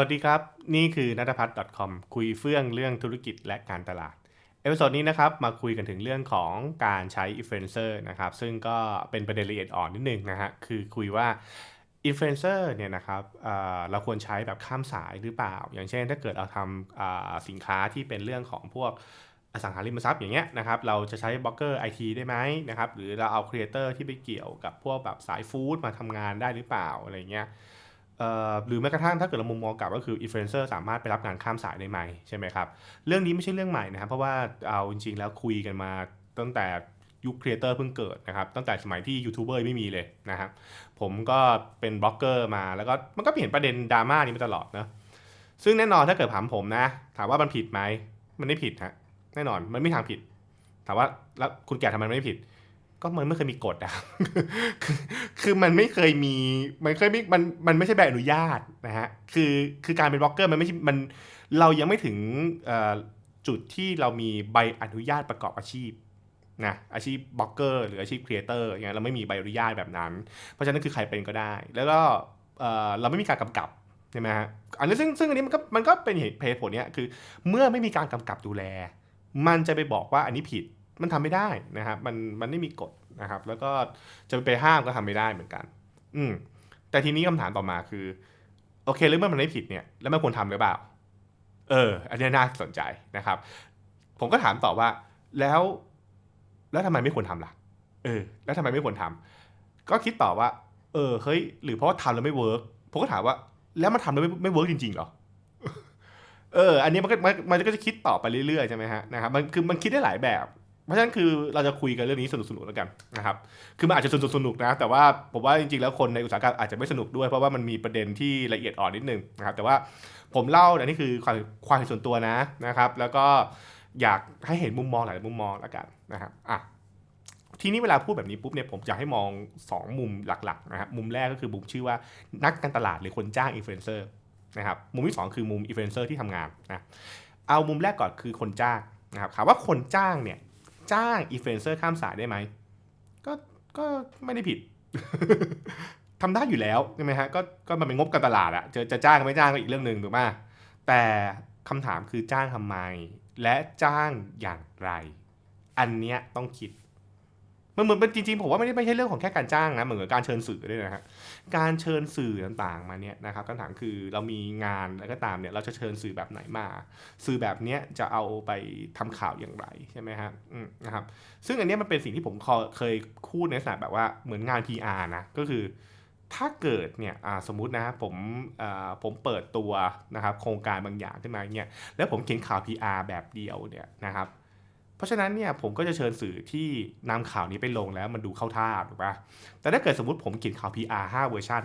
วัสดีครับ นี่คือนัทพัฒน์ .com คุยเฟื่องเรื่องธุรกิจและการตลาด เอพิโซดนี้นะครับมาคุยกันถึงเรื่องของการใช้อินฟลูเอนเซอร์นะครับซึ่งก็เป็นประเด็นละเอียดอ่อนนิดนึงนะฮะคือคุยว่าอินฟลูเอนเซอร์เนี่ยนะครับเราควรใช้แบบข้ามสายหรือเปล่า อย่างเช่นถ้าเกิดเราทำสินค้าที่เป็นเรื่องของพวกอสังหาริมทรัพย์อย่างเงี้ยนะครับเราจะใช้บล็อกเกอร์ไอทีได้ไหมนะครับหรือเราเอาครีเอเตอร์ที่ไปเกี่ยวกับพวกแบบสายฟู้ดมาทำงานได้หรือเปล่าอะไรเงี้ย หรือแม้กระทั่งถ้าเกิดเรามุมมองกลับก็คืออินฟลูเอนเซอร์สามารถไปรับงานข้ามสายได้ไหมใช่ไหมครับ เรื่องนี้ไม่ใช่เรื่องใหม่นะครับ เพราะว่าเอาจริงๆแล้วคุยกันมาตั้งแต่ยุคครีเอเตอร์เพิ่งเกิดนะครับ ตั้งแต่สมัยที่ยูทูบเบอร์ไม่มีเลยนะครับ ผมก็เป็นบล็อกเกอร์มาแล้วก็มันก็เห็นประเด็นดราม่านี้มาตลอดนะซึ่งแน่นอนถ้าเกิดถามผมนะ ถามว่ามันผิดไหมมันไม่ผิดฮะแน่นอนมันไม่ทางผิด ถามว่าแล้วคุณแก่ทำไมไม่ผิด ก็มันไม่เคยมีกฎอะคือคือมันไม่เคยมี มันเคยไม่มันมันไม่ใช่ใบอนุญาตนะฮะ คือคือการเป็นบล็อกเกอร์มันไม่ใช่ มันเรายังไม่ถึงจุดที่เรามีใบอนุญาตประกอบอาชีพนะอาชีพบล็อกเกอร์หรืออาชีพครีเอเตอร์อย่างเงี้ยเราไม่มีใบอนุญาตแบบนั้น เพราะฉะนั้นคือใครเป็นก็ได้ แล้วก็เอ่อเราไม่มีการกำกับใช่ไหมฮะอันนี้ซึ่งซึ่งอันนี้มันก็มันก็เป็นเหตุผลเนี้ยคือ เมื่อไม่มีการกำกับดูแล มันจะไปบอกว่าอันนี้ผิด มันทำไม่ได้นะครับมันมันไม่มีกฎนะครับ แล้วก็จะไปห้ามก็ทำไม่ได้เหมือนกัน อืมแต่ทีนี้คำถามต่อมาคือ โอเคเรื่องมันไม่ผิดเนี่ย แล้วมันควรทำหรือเปล่า เออ อันนี้น่าสนใจนะครับ ผมก็ถามต่อว่า แล้ว แล้วทำไมไม่ควรทำล่ะ เออ แล้วทำไมไม่ควรทำก็คิดต่อว่า เออเฮ้ยหรือเพราะว่าทำแล้วไม่เวิร์กผมก็ถามว่า แล้วมันทำแล้วไม่ไม่เวิร์กจริงๆเหรอเออ อันนี้มันก็มันมันก็จะคิดต่อไปเรื่อยๆใช่ไหมฮะนะครับ มันคือมันคิดได้หลายแบบ เพราะฉะนั้นคือเราจะคุยกันเรื่องนี้สนุกๆแล้วกันนะครับ คือมันอาจจะสนุกสนุกนะ แต่ว่าผมว่าจริงๆแล้วคนในอุตสาหกรรมอาจจะไม่สนุกด้วยเพราะว่ามันมีประเด็นที่ละเอียดอ่อนนิดนึงนะครับ แต่ว่าผมเล่าอันนี้คือความความเห็นส่วนตัวนะนะครับ แล้วก็อยากให้เห็นมุมมองหลายมุมมองแล้วกันนะครับอะทีนี้เวลาพูดแบบนี้ปุ๊บเนี่ยผมอยากให้มอง 2 มุมหลักๆนะครับมุมแรกก็คือมุมชื่อว่านักการตลาดหรือคนจ้างอินฟลูเอนเซอร์นะครับมุมที่ 2 คือมุมอินฟลูเอนเซอร์ที่ทำงานนะเอามุมแรกก่อนคือคนจ้างนะครับถามว่าคนจ้างเนี่ย จ้างอินฟลูเอนเซอร์ข้ามสายได้ไหมก็ก็ไม่ได้ผิดทำได้อยู่แล้วใช่ไหมฮะก็ก็มันเป็นงบการตลาดอะจะจะจ้างไม่จ้างก็อีกเรื่องหนึ่งถูกไหมแต่คำถามคือจ้างทำไม และจ้างอย่างไร อันเนี้ยต้องคิด มันเหมือนเป็นจริงๆผมว่าไม่ได้ไม่ใช่เรื่องของแค่การจ้างนะเหมือนกับการเชิญสื่อด้วยนะฮะการเชิญสื่อต่างๆมาเนี่ยนะครับคำถามคือเรามีงานแล้วก็ตามเนี่ยเราจะเชิญสื่อแบบไหนมา สื่อแบบเนี้ยจะเอาไปทำข่าวอย่างไรใช่ไหมฮะอืมนะครับซึ่งอันนี้มันเป็นสิ่งที่ผมเคยพูดในลักษณะแบบว่าเหมือนงาน PR นะก็คือถ้าเกิดเนี่ยสมมุตินะผมผมเปิดตัวนะครับโครงการบางอย่างขึ้นมาเนี่ยแล้วผมเขียนข่าว PR แบบเดียวเนี่ยนะครับ เพราะฉะนั้นเนี่ยผมก็จะเชิญสื่อที่นำข่าวนี้ไปลงแล้วมันดูเข้าท่าถูกปะแต่ถ้าเกิดสมมติผมเขียนข่าว PR 5เวอร์ชัน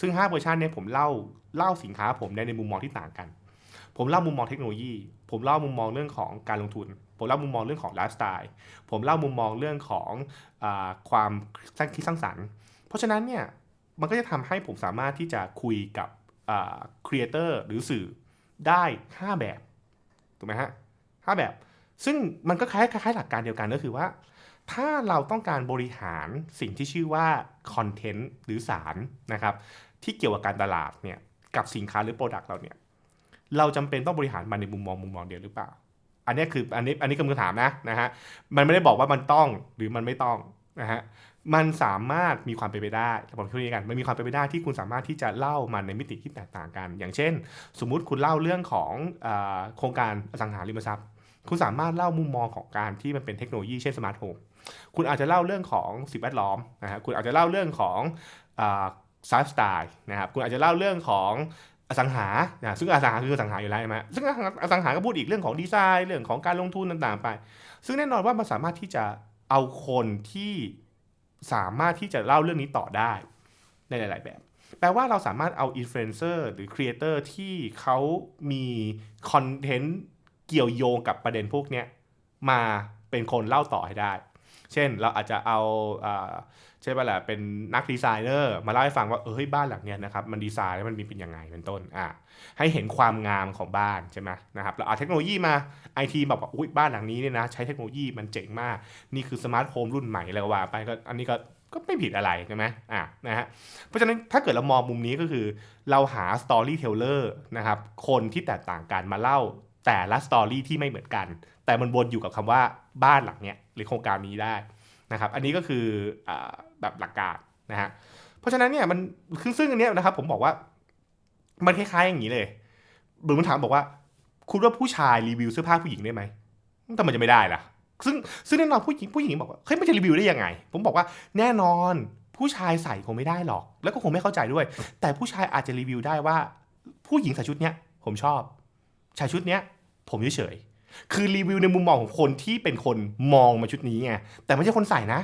ซึ่ง 5 เวอร์ชันเนี่ยผมเล่าเล่าสินค้าผมในในมุมมองที่ต่างกัน ผมเล่ามุมมองเทคโนโลยี ผมเล่ามุมมองเรื่องของการลงทุน ผมเล่ามุมมองเรื่องของไลฟ์สไตล์ ผมเล่ามุมมองเรื่องของอความสร้างคิดสร้างสรรค์ เพราะฉะนั้นเนี่ยมันก็จะทำให้ผมสามารถที่จะคุยกับครีเอเตอร์หรือสื่อได้ 5 แบบถูกไหมฮะห้าแบบ ซึ่งมันก็คล้ายคล้ายหลักการเดียวกันก็คือว่า ถ้าเราต้องการบริหารสิ่งที่ชื่อว่าคอนเทนต์หรือสารนะครับที่เกี่ยวกับการตลาดเนี่ยกับสินค้าหรือโปรดักต์เราเนี่ยเราจำเป็นต้องบริหารมันในมุมมองมุมมองเดียวหรือเปล่า อันนี้คืออันนี้อันนี้คำถามนะนะฮะมันไม่ได้บอกว่ามันต้องหรือมันไม่ต้องนะฮะมันสามารถมีความเป็นไปได้ผมพูดอย่างกันมันมีความเป็นไปได้ที่คุณสามารถที่จะเล่ามันในมิติที่แตกต่างกัน อย่างเช่น สมมุติคุณเล่าเรื่องของอโครงการอสังหาริมทรัพย์ คุณสามารถเล่ามุมมองของการที่มันเป็นเทคโนโลยีเช่นสมาร์ทโฮมคุณอาจจะเล่าเรื่องของสิ่งแวดล้อมนะฮะคุณอาจจะเล่าเรื่องของไลฟ์สไตล์นะครับคุณอาจจะเล่าเรื่องของอสังหานะซึ่งอสังหาคืออสังหาอยู่แล้วใช่ไหมซึ่งอสังหาก็พูดอีกเรื่องของดีไซน์เรื่องของการลงทุนต่างๆไป ซึ่งแน่นอนว่ามันสามารถที่จะเอาคนที่สามารถที่จะเล่าเรื่องนี้ต่อได้ในหลาย ๆ แบบ แปลว่าเราสามารถเอาอินฟลูเอนเซอร์หรือครีเอเตอร์ที่เขามีคอนเทนต์ เกี่ยวโยงกับประเด็นพวกนี้มาเป็นคนเล่าต่อให้ได้ เช่นเราอาจจะเอาใช่ป่ะแหละเป็นนักดีไซเนอร์มาเล่าให้ฟังว่าเออเฮ้ยบ้านหลังเนี้ยนะครับมันดีไซน์แล้วมันมีเป็นยังไงเป็นต้นอะให้เห็นความงามของบ้านใช่ไหมนะครับเราเอาเทคโนโลยีมาไอทีบอกว่าอุ้ยบ้านหลังนี้เนี่ยนะใช้เทคโนโลยีมันเจ๋งมาก นี่คือสมาร์ทโฮมรุ่นใหม่แล้วว่าไปก็อันนี้ก็ก็ไม่ผิดอะไรใช่ไหมอะนะฮะ เพราะฉะนั้นถ้าเกิดเรามองมุมนี้ก็คือ เราหาสตอรี่เทเลอร์นะครับ คนที่แตกต่างกันมาเล่า แต่ละสตอรี่ที่ไม่เหมือนกัน แต่มันวนอยู่กับคำว่าบ้านหลังเนี้ยหรือโครงการนี้ได้นะครับ อันนี้ก็คืออแบบหลักการนะฮะเพราะฉะนั้นเนี่ยมันคือซึ่งอันเนี้ยนะครับผมบอกว่ามันคล้ายๆอย่างนี้เลยหรือมันถามบอกว่า คุณว่าผู้ชายรีวิวเสื้อผ้าผู้หญิงได้ไหมทำไมจะไม่ได้ล่ะ ซึ่งซึ่งแน่นอนผู้หญิงผู้หญิงบอกว่าเฮ้ยมันจะรีวิวได้ยังไง ผมบอกว่าแน่นอนผู้ชายใส่คงไม่ได้หรอก แล้วก็คงไม่เข้าใจด้วย แต่ผู้ชายอาจจะรีวิวได้ว่า ผู้หญิงใส่ชุดเนี้ยผมชอบ ใส่ชุดเนี้ยผมเฉยๆคือรีวิวในมุมมองของคนที่เป็นคนมองมาชุดนี้ไงแต่ไม่ใช่คนใส่นะ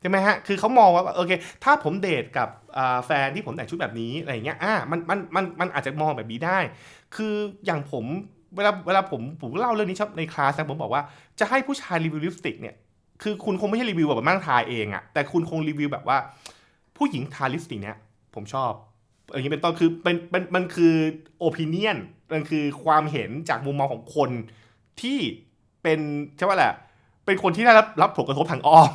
ใช่ไหมฮะ คือเขามองว่าโอเค ถ้าผมเดทกับแฟนที่ผมแต่งชุดแบบนี้อะไรเงี้ย อ่า มัน มัน มัน มันอาจจะมองแบบนี้ได้ คืออย่างผม เวลา เวลาผม ผมเล่าเรื่องนี้ชอบในคลาสนะผมบอกว่า จะให้ผู้ชายรีวิวลิปสติกเนี่ย คือคุณคงไม่ใช่รีวิวแบบมั่งทาเองอะแต่คุณคงรีวิวแบบว่า ผู้หญิงทาลิปสติกเนี่ย ผมชอบ อย่างนี้เป็นต้นคือเป็นเป็นมันคือโอปิเนียนมันคือความเห็นจากมุมมองของคนที่เป็นใช่ว่าแหละ เป็นคนที่ได้รับรับผลกระทบทางอ้อม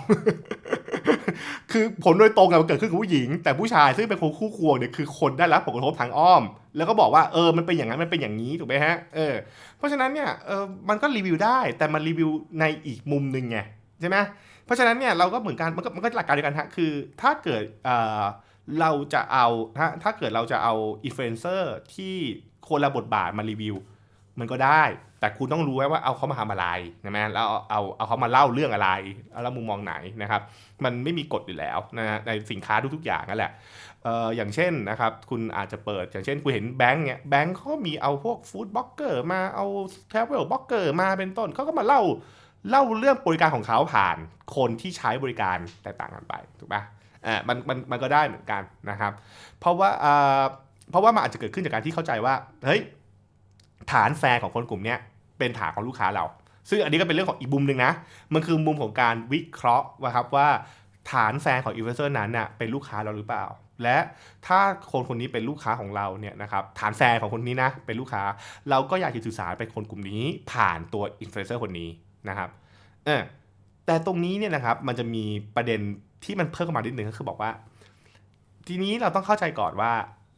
คือผลโดยตรงมันเกิดขึ้นกับผู้หญิง แต่ผู้ชายซึ่งเป็นคนคู่ควงเนี่ยคือคนได้รับผลกระทบทางอ้อม แล้วก็บอกว่าเออมันเป็นอย่างนั้นมันเป็นอย่างนี้ถูกไหมฮะเออเพราะฉะนั้นเนี่ยเออมันก็รีวิวได้แต่มันรีวิวในอีกมุมหนึ่งไงใช่ไหมเพราะฉะนั้นเนี่ยเราก็เหมือนกันมันก็มันก็หลักการเดียวกันฮะคือ ถ้าเกิดเออ เราจะเอาถ้าถ้าเกิดเราจะเอาอินฟลูเอนเซอร์ที่คนละบทบาทมารีวิว มันก็ได้ แต่คุณต้องรู้ไว้ว่าเอาเขามาทำอะไรใช่ไหมแล้วเอาเอาเอาเขามาเล่าเรื่องอะไรแล้วมุมมองไหนนะครับ มันไม่มีกฎอยู่แล้วนะฮะในสินค้าทุกๆอย่างนั่นแหละเอ่ออย่างเช่นนะครับ คุณอาจจะเปิดอย่างเช่นคุณเห็นแบงค์เนี่ยแบงค์เขามีเอาพวกฟู้ดบล็อกเกอร์มาเอาแทรเวลบล็อกเกอร์มาเป็นต้นเขาก็มาเล่าเล่าเรื่องบริการของเขาผ่านคนที่ใช้บริการแตกต่างกันไปถูกปะ อ่ามันมันมันก็ได้เหมือนกันนะครับ เพราะว่าเอ่อเพราะว่ามันอาจจะเกิดขึ้นจากการที่เข้าใจว่าเฮ้ยฐานแฟนของคนกลุ่มนี้เป็นฐานของลูกค้าเรา ซึ่งอันนี้ก็เป็นเรื่องของอีกมุมหนึ่งนะ มันคือมุมของการวิเคราะห์ว่าครับว่าฐานแฟนของอินฟลูเอนเซอร์นั้นน่ะเป็นลูกค้าเราหรือเปล่า และถ้าคนคนนี้เป็นลูกค้าของเราเนี่ยนะครับฐานแฟนของคนนี้นะเป็นลูกค้า เราก็อยากจะสื่อสารไปคนกลุ่มนี้ ผ่านตัวอินฟลูเอนเซอร์คนนี้นะครับเออแต่ตรงนี้เนี่ยนะครับมันจะมีประเด็น ที่มันเพิ่มเข้ามานิดนึงก็คือบอกว่า ทีนี้เราต้องเข้าใจก่อนว่า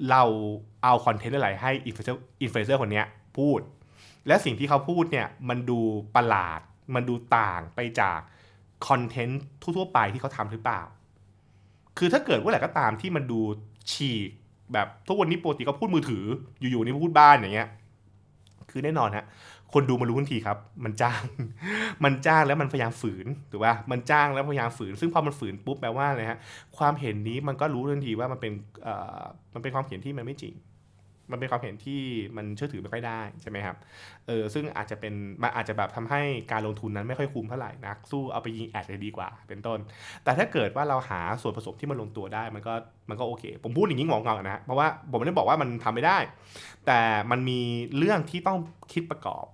เราเอาคอนเทนต์อะไรให้อินฟลูเอนเซอร์อินฟลูเอนเซอร์คนนี้พูด และสิ่งที่เขาพูดเนี่ยมันดูประหลาด มันดูต่างไปจากคอนเทนต์ทั่วๆไปที่เขาทำหรือเปล่า คือถ้าเกิดว่าอะไรก็ตามที่มันดูฉีกแบบทุกวันนี้ปกติก็พูดมือถืออยู่ๆนี่พูดบ้านอย่างเงี้ย คือแน่นอนฮะ คนดูมารู้ทันทีครับ มันจ้าง มันจ้างแล้วมันพยายามฝืนถูกป่ะมันจ้างแล้วพยายามฝืน ซึ่งพอมันฝืนปุ๊บแปลว่าอะไรฮะความเห็นนี้มันก็รู้ทันทีว่ามันเป็นมันเป็นความเห็นที่มันไม่จริง มันเป็นความเห็นที่มันเชื่อถือไม่ค่อยได้ใช่ไหมครับเออซึ่งอาจจะเป็นมันอาจจะแบบทำให้การลงทุนนั้นไม่ค่อยคุ้มเท่าไหร่นักสู้เอาไปยิงแอดเลยดีกว่า เป็นต้น แต่ถ้าเกิดว่าเราหาส่วนผสมที่มันลงตัวได้มันก็มันก็โอเค ผมพูดอย่างนี้งงๆนะฮะเพราะว่าผมไม่ได้บอกว่ามันทำไม่ได้ แต่มันมีเรื่องที่ต้องคิดประกอบ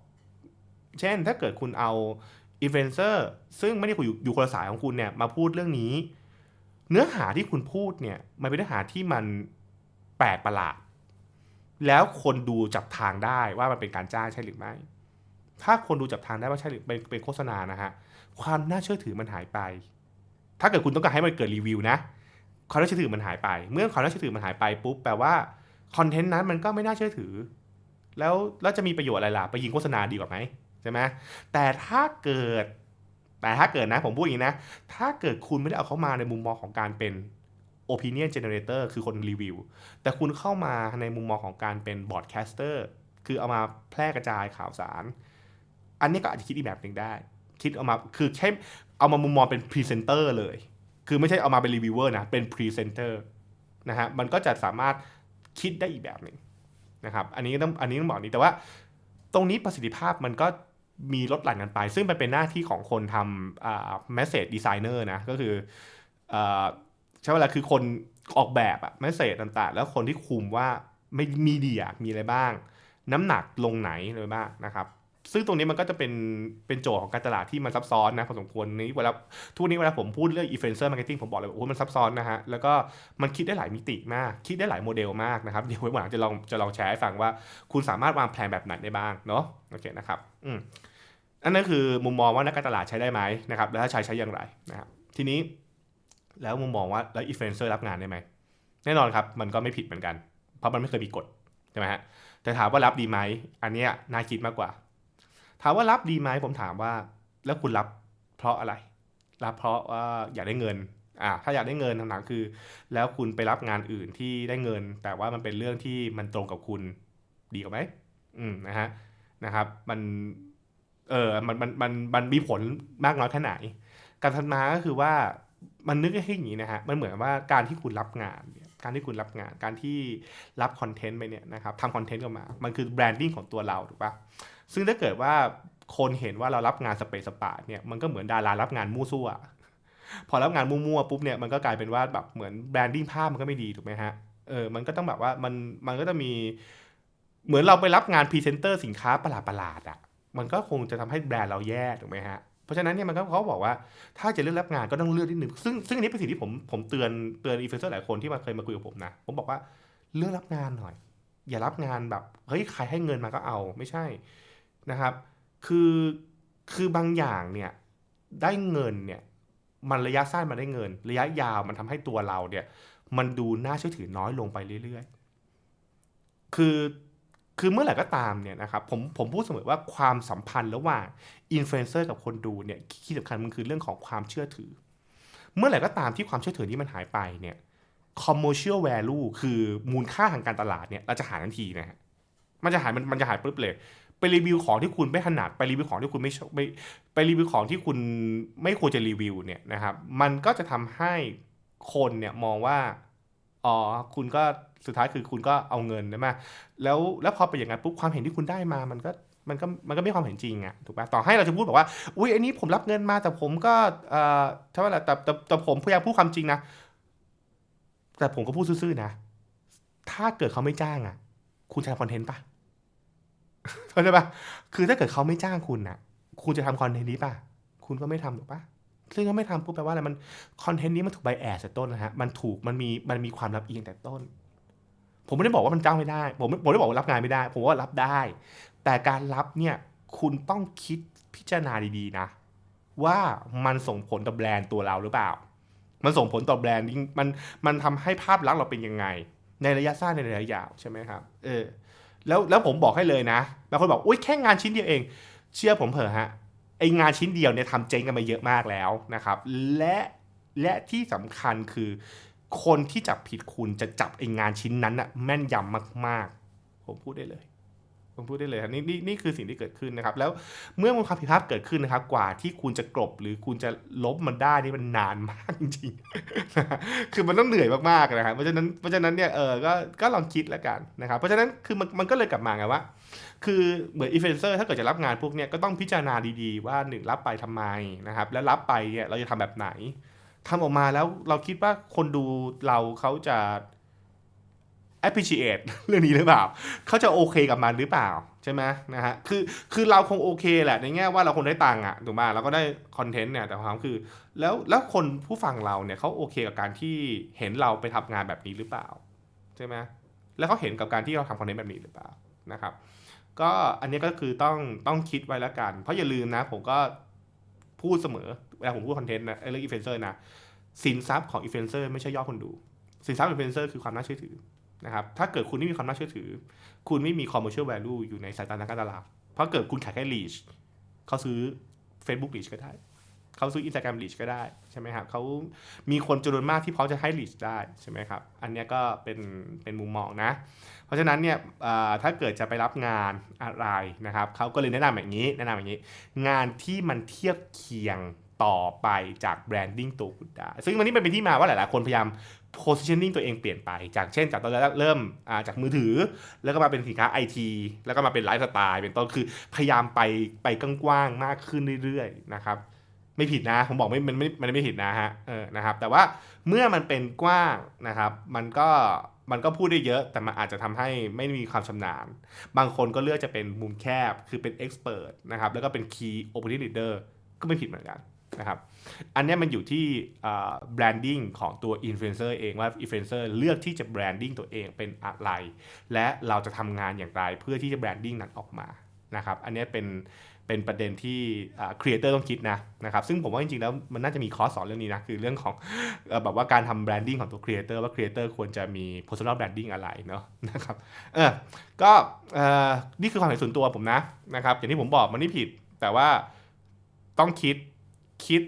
เช่น ถ้าเกิดคุณเอาอินฟลูเอนเซอร์ซึ่งไม่ได้อยู่อยู่คนละสายของคุณเนี่ยมาพูดเรื่องนี้ เนื้อหาที่คุณพูดเนี่ยมันเป็นเนื้อหาที่มันแปลกประหลาด แล้วคนดูจับทางได้ว่ามันเป็นการจ้างใช่หรือไม่ ถ้าคนดูจับทางได้ว่าใช่หรือเป็นเป็นโฆษณานะฮะความน่าเชื่อถือมันหายไป ถ้าเกิดคุณต้องการให้มันเกิดรีวิวนะความน่าเชื่อถือมันหายไป เมื่อความน่าเชื่อถือมันหายไปปุ๊บแปลว่าคอนเทนต์นั้นมันก็ไม่น่าเชื่อถือ แล้วแล้วจะมีประโยชน์อะไรล่ะไปยิงโฆษณาดีกว่าไหม ใช่ไหมแต่ถ้าเกิด แต่ถ้าเกิดนะผมพูดอย่างนี้นะ ถ้าเกิดคุณไม่ได้เอาเขามาในมุมมองของการเป็น opinion generator คือคนรีวิว แต่คุณเข้ามาในมุมมองของการเป็น broadcaster คือเอามาแพร่กระจายข่าวสาร อันนี้ก็อาจจะคิดอีกแบบหนึ่งได้ คิดเอามาคือแค่เอามามุมมองเป็นพรีเซนเตอร์เลย คือไม่ใช่เอามาเป็นรีวิวเวอร์นะ เป็นพรีเซนเตอร์นะฮะ มันก็จะสามารถคิดได้อีกแบบหนึ่งนะครับ อันนี้ต้องอันนี้ต้องบอกนี้แต่ว่าตรงนี้ประสิทธิภาพมันก็ มีลดหลั่นกันไป ซึ่งมันเป็นหน้าที่ของคนทำอ่า message designer นะ ก็คืออ่าใช้เวลาคือคนออกแบบอะ message ต่างๆ แล้วคนที่คุมว่าไม่มีเดียมีอะไรบ้าง น้ำหนักลงไหนเลยบ้างนะครับ ซึ่งตรงนี้มันก็จะเป็นเป็นโจทย์ของการตลาดที่มันซับซ้อนนะพอสมควรนี้เวลาทุกนี้เวลาผมพูดเรื่อง influencer marketing ผมบอกเลยว่าโอ้มันซับซ้อนนะฮะแล้วก็มันคิดได้หลายมิติมาก คิดได้หลายโมเดลมากนะครับเดี๋ยวไว้วันหลังจะลองจะลองแชร์ให้ฟังว่า คุณสามารถวางแผนแบบไหนได้บ้างเนาะโอเคนะครับอืมอันนั้นคือมุมมองว่านักการตลาดใช้ได้ไหมนะครับแล้วถ้าใช้ใช้อย่างไรนะครับทีนี้แล้วมุมมองว่าแล้วอินฟลูเอนเซอร์รับงานได้ไหมแน่นอนครับมันก็ไม่ผิดเหมือนกัน เพราะมันไม่เคยมีกฎใช่ไหมฮะแต่ถามว่ารับดีไหมอันเนี้ยน่าคิดมากกว่า ถามว่ารับดีไหมผมถามว่า แล้วคุณรับเพราะอะไร รับเพราะว่าอยากได้เงินอ่าถ้าอยากได้เงินทางหนังคือ แล้วคุณไปรับงานอื่นที่ได้เงิน แต่ว่ามันเป็นเรื่องที่มันตรงกับคุณดีกว่าไหมอืมนะฮะนะครับ มันเออมันมันมันมันมีผลมากน้อยแค่ไหน การทันมาก็คือว่ามันนึกให้อย่างนี้นะฮะมันเหมือนว่าการที่คุณรับงานเการที่คุณรับงาน การที่รับคอนเทนต์ไปเนี่ยนะครับทำคอนเทนต์ออกมา มันคือแบรนดิ้งของตัวเราถูกปะซึ่งถ้าเกิดว่าคนเห็นว่าเรารับงานสเปซสปาเนี่ยมันก็เหมือนดารารับงานมู่ซั่วพอรับงานมั่วๆปุ๊บเนี่ยมันก็กลายเป็นว่าแบบเหมือนแบรนดิ้งภาพมันก็ไม่ดีถูกไหมฮะเออมันก็ต้องแบบว่ามันมันก็จะมีเหมือนเราไปรับงานพรีเซนเตอร์สินค้าประหลาดๆอะมันก็คงจะทำให้แบรนด์เราแย่ถูกไหมฮะ เพราะฉะนั้นเนี่ยมันก็เขาบอกว่าถ้าจะเลือกรับงานก็ต้องเลือกนิดนึงซึ่งซึ่งอันนี้เป็นสิ่งที่ผมผมเตือนเตือนอีเฟนเซอร์หลายคนที่มาเคยมาคุยกับผมนะผมบอกว่าเลือกรับงานหน่อย อย่ารับงานแบบเฮ้ยใครให้เงินมาก็เอาไม่ใช่นะครับ คือคือบางอย่างเนี่ยได้เงินเนี่ยมันระยะสั้นมันได้เงิน ระยะยาวมันทำให้ตัวเราเนี่ยมันดูน่าเชื่อถือน้อยลงไปเรื่อยๆ คือ คือเมื่อไหร่ก็ตามเนี่ยนะครับผมผมพูดเสมอว่าความสัมพันธ์ระหว่างอินฟลูเอนเซอร์กับคนดูเนี่ยที่สำคัญมันคือเรื่องของความเชื่อถือ เมื่อไหร่ก็ตามที่ความเชื่อถือนี้มันหายไปเนี่ย commercial value คือมูลค่าทางการตลาดเนี่ยเราจะหายทันทีนะฮะมันจะหายมันมันจะหายปุ๊บเลยไปรีวิวของที่คุณไม่ถนัดไปรีวิวของที่คุณไม่ชอบไม่ไปรีวิวของที่คุณไม่ควรจะรีวิวเนี่ยนะครับมันก็จะทำให้คนเนี่ยมองว่า อ๋อคุณก็สุดท้ายคือคุณก็เอาเงินใช่ไหมแล้วแล้วพอเป็นอย่างนั้นปุ๊บความเห็นที่คุณได้มามันก็มันก็มันก็ไม่ความเห็นจริงอะถูกปะต่อให้เราจะพูดบอกว่าอุ้ยอันนี้ผมรับเงินมาแต่ผมก็เอ่อใช่ไหมล่ะแต่แต่แต่ผมพยายามพูดความจริงนะแต่ผมก็พูดซื่อๆนะ ถ้าเกิดเขาไม่จ้างอะคุณจะทำคอนเทนต์ปะเข้าใจปะคือถ้าเกิดเขาไม่จ้างคุณน่ะคุณจะทำคอนเทนต์นี้ปะคุณก็ไม่ทำถูกปะ ซึ่งก็ไม่ทำปุ๊บแปลว่าอะไรมันคอนเทนต์นี้มันถูกไบแอสแต่ต้นนะฮะมันถูกมันมีมันมีความลับเอียงแต่ต้น ผมไม่ได้บอกว่ามันจ้างไม่ได้ ผมผมไม่ได้บอกว่ารับงานไม่ได้ ผมว่ารับได้ แต่การรับเนี่ยคุณต้องคิดพิจารณาดีๆนะ ว่ามันส่งผลต่อแบรนด์ตัวเราหรือเปล่า มันส่งผลต่อแบรนด์มันมันทำให้ภาพลักษณ์เราเป็นยังไง ในระยะสั้นในระยะยาวใช่ไหมครับเออแล้วแล้วผมบอกให้เลยนะบางคนบอกอุ้ยแค่งานชิ้นเดียวเอง เชื่อผมเถอะฮะ งานชิ้นเดียวเนี่ยทำเจ๊งกันมาเยอะมากแล้วนะครับ และและที่สำคัญคือ คนที่จับผิดคุณจะจับไองานชิ้นนั้นอะแม่นยำมาก ๆ ผมพูดได้เลย ผมพูดได้เลยครับนี่นี่นี่คือสิ่งที่เกิดขึ้นนะครับ แล้วเมื่อมันความผิดพลาดเกิดขึ้นนะครับ กว่าที่คุณจะกลบหรือคุณจะลบมันได้นี่มันนานมากจริงๆ คือมันต้องเหนื่อยมากๆนะครับ เพราะฉะนั้นเพราะฉะนั้นเนี่ยเออก็ก็ลองคิดแล้วกันนะครับ เพราะฉะนั้นคือมันมันก็เลยกลับมาไงว่า คือเหมือนอินฟลูเอนเซอร์ถ้าเกิดจะรับงานพวกเนี้ยก็ต้องพิจารณาดีๆ ว่าหนึ่งรับไปทำไมนะครับ แล้วรับไปเนี่ยเราจะทำแบบไหนทำออกมาแล้วเราคิดว่าคนดูเราเขาจะ appreciate เรื่องนี้หรือเปล่า เขาจะโอเคกับมันหรือเปล่าใช่ไหมนะฮะคือคือเราคงโอเคแหละในแง่ว่าเราคงได้ตังค์อะถูกไหมเราก็ได้คอนเทนต์เนี่ยแต่ความคือ แล้วแล้วคนผู้ฟังเราเนี่ยเขาโอเคกับการที่เห็นเราไปทำงานแบบนี้หรือเปล่าใช่ไหมแล้วเขาเห็นกับการที่เราทำคอนเทนต์แบบนี้หรือเปล่านะครับก็อันนี้ก็คือต้องต้องคิดไว้แล้วกัน เพราะอย่าลืมนะผมก็พูดเสมอเวลาผมพูดคอนเทนต์นะเรื่องอินฟลูเอนเซอร์นะสินทรัพย์ของอินฟลูเอนเซอร์ไม่ใช่ยอดคนดู สินทรัพย์อินฟลูเอนเซอร์คือความน่าเชื่อถือ นะครับถ้าเกิดคุณไม่มีความน่าเชื่อถือ คุณไม่มี commercial value อยู่ในสายตานักการตลาดเพราะเกิดคุณขายแค่ reach เขาซื้อ Facebook reach ก็ได้ เขาซื้อ Instagram reach ก็ได้ใช่ไหมครับเขามีคนจำนวนมากที่พร้อมจะให้ reach ได้ใช่ไหมครับอันนี้ก็เป็นเป็นมุมมองนะ เพราะฉะนั้นเนี่ยถ้าเกิดจะไปรับงานอะไรนะครับเขาก็เลยแนะนำอย่างนี้แนะนำอย่างนี้ งานที่มันเทียบเคียงต่อไปจากแบรนดิ้งตัวคุณได้ซึ่งวันนี้มันเป็นที่มาว่าหลาย ๆ คนพยายาม positioning ตัวเองเปลี่ยนไป จากเช่นจากตอนแรกเริ่มจากมือถือ แล้วก็มาเป็นสินค้าไอทีแล้วก็มาเป็นไลฟ์สไตล์เป็นต้นคือพยายามไปไปกว้างๆมากขึ้นเรื่อยๆนะครับไม่ผิดนะ ผมบอกไม่มันไม่มันไม่ผิดนะฮะเออนะครับแต่ว่าเมื่อมันเป็นกว้างนะครับ มันก็มันก็พูดได้เยอะ แต่มันอาจจะทำให้ไม่มีความชำนาญ บางคนก็เลือกจะเป็นมุมแคบคือเป็น expert นะครับแล้วก็เป็น key opinion leader ก็ไม่ผิดเหมือนกัน นะครับอันนี้มันอยู่ที่แบรนดิ้งของตัวอินฟลูเอนเซอร์เองว่าอินฟลูเอนเซอร์เลือกที่จะแบรนดิ้งตัวเองเป็นอะไร และเราจะทำงานอย่างไรเพื่อที่จะแบรนดิ้งนั้นออกมานะครับอันนี้เป็นเป็นประเด็นที่ครีเอเตอร์ต้องคิดนะนะครับซึ่งผมว่าจริงๆแล้วมันน่าจะมีคอร์สสอนเรื่องนี้นะคือเรื่องของแบบว่าการทำแบรนดิ้งของตัวครีเอเตอร์ว่าครีเอเตอร์ควรจะมี personal branding อะไรเนาะนะครับเออก็เออนี่คือความเห็นส่วนตัวผมนะนะครับอย่างที่ผมบอกมันไม่ผิดแต่ว่าต้องคิด คิด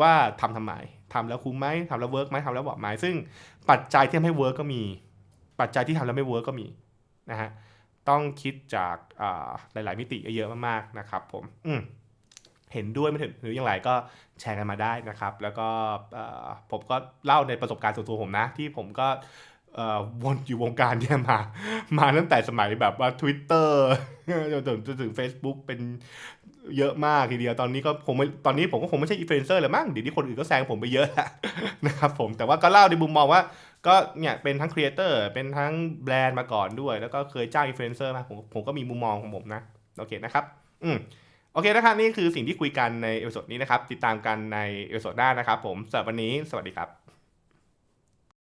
ว่าทำทำไมทำแล้วคุ้มไหมทำแล้วเวิร์กไหมทำแล้วบอกไหมซึ่งปัจจัยที่ทำให้เวิร์กก็มี ปัจจัยที่ทำแล้วไม่เวิร์กก็มีนะฮะต้องคิดจากหลาย ๆ มิติเยอะๆมากๆนะครับผมอืมเห็นด้วยไม่เห็นหรืออย่างไรก็แชร์กันมาได้นะครับ แล้วก็ผมก็เล่าในประสบการณ์ส่วนตัวผมนะ ที่ผมก็ วนอยู่วงการเนี่ยมา มาตั้งแต่สมัยแบบว่า Twitter จนถึงจนถึง Facebook เป็นเยอะมากทีเดียวตอนนี้ก็คงไม่ตอนนี้ผมก็คงไม่ใช่อินฟลูเอนเซอร์เลยมั้งเดี๋ยวนี้คนอื่นก็แซงผมไปเยอะแล้วนะครับผมแต่ว่าก็เล่าในมุมมองว่าก็เนี่ยเป็นทั้งครีเอเตอร์เป็นทั้งแบรนด์มาก่อนด้วย แล้วก็เคยจ้างอินฟลูเอนเซอร์มาผมผมก็มีมุมมองของผมนะ โอเคนะครับ อืมโอเคนะครับนี่คือสิ่งที่คุยกันในเอพิโซดนี้นะครับ ติดตามกันในเอพิโซดหน้านะครับ ผมสำหรับวันนี้สวัสดีครับ